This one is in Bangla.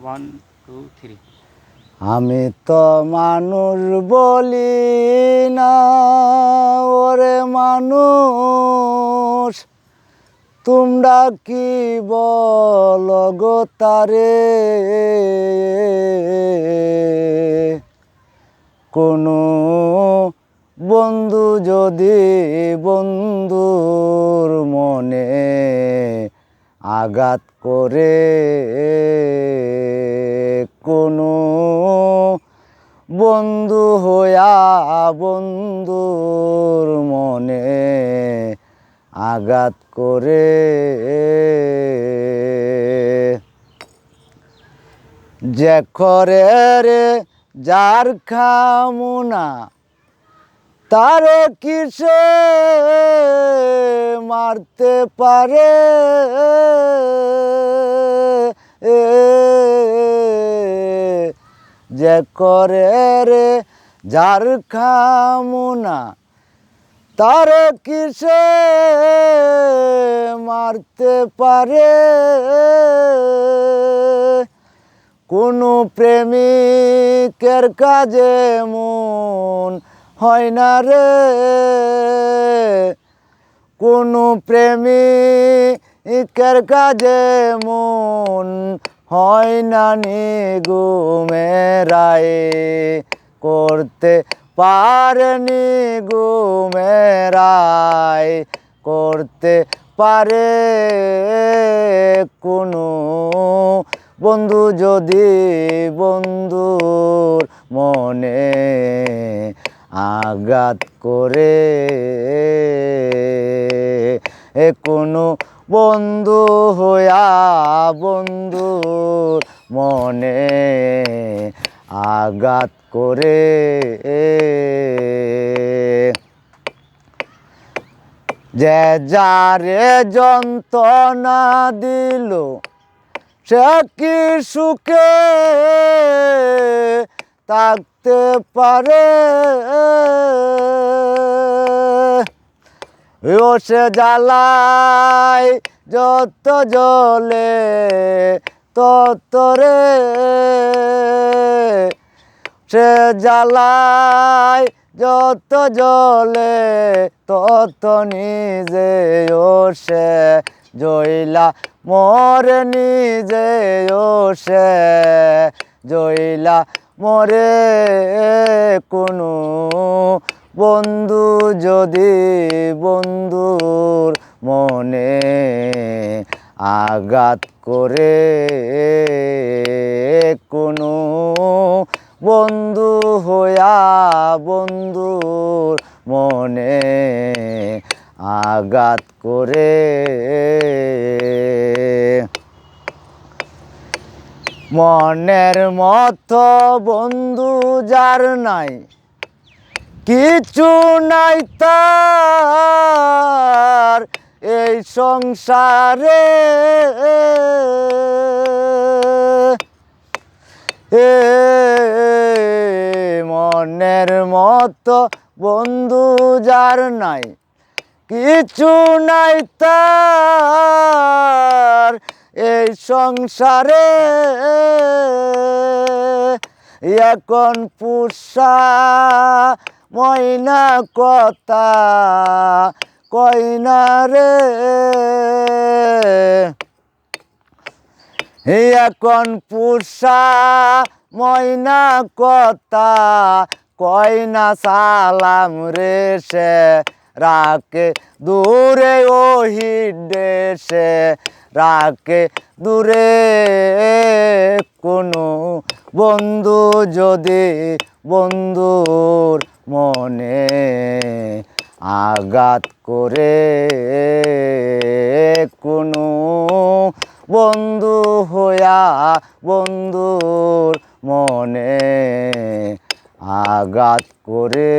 ওয়ান টু থ্রি আমি তো মানুষ বলি না, ওরে মানুষ। তোমরা কি বল গো তারে? কোনো বন্ধু যদি বন্ধুর মনে আঘাত করে কোনো বন্ধু হইয়া বন্ধুর মনে আঘাত করে। যে করে রে যার খামুনা তারে কিসে মারতে পারে। যে করে রে যার খামুনা তারে কিসে মারতে পারে। কোনো প্রেমিকের কাজে মন হয় না রে। কোনো প্রেমিকের কাজে মন হয় না নি গুমেরায় করতে পারেনি গুমেরায় করতে পারে কোনো বন্ধু যদি বন্ধুর মনে আঘাত করে। এ কোনো বন্ধু হইয়া বন্ধুর মনে আঘাত করে। যে যারে যন্ত্রণা দিল, সে কি সুখে থাকতে পারে। ও সে জ্বালায় যত জলে তত রে। সে জ্বালায় যত জলে তত নিজে ও সে জইলা মরে নিজে ও সে জইলা মরে কোনো বন্ধু যদি বন্ধুর মনে আঘাত করে কোনো বন্ধু হইয়া বন্ধুর মনে আঘাত করে মনের মতো বন্ধু যার নাই, কিছু নাই তার এই সংসারে। এ মনের মতো বন্ধু যার নাই, কিছু নাই তার সংসারে। এখন পুষা ময়না কথা কইনা রে। এখন পুষা ময়না কথা কয়না সালাম রে সে? রাকে দূরে ওহি দেশে। রাকে দূরে কোনো বন্ধু যদি বন্ধুর মনে আঘাত করে কোনো বন্ধু হইয়া বন্ধুর মনে আঘাত করে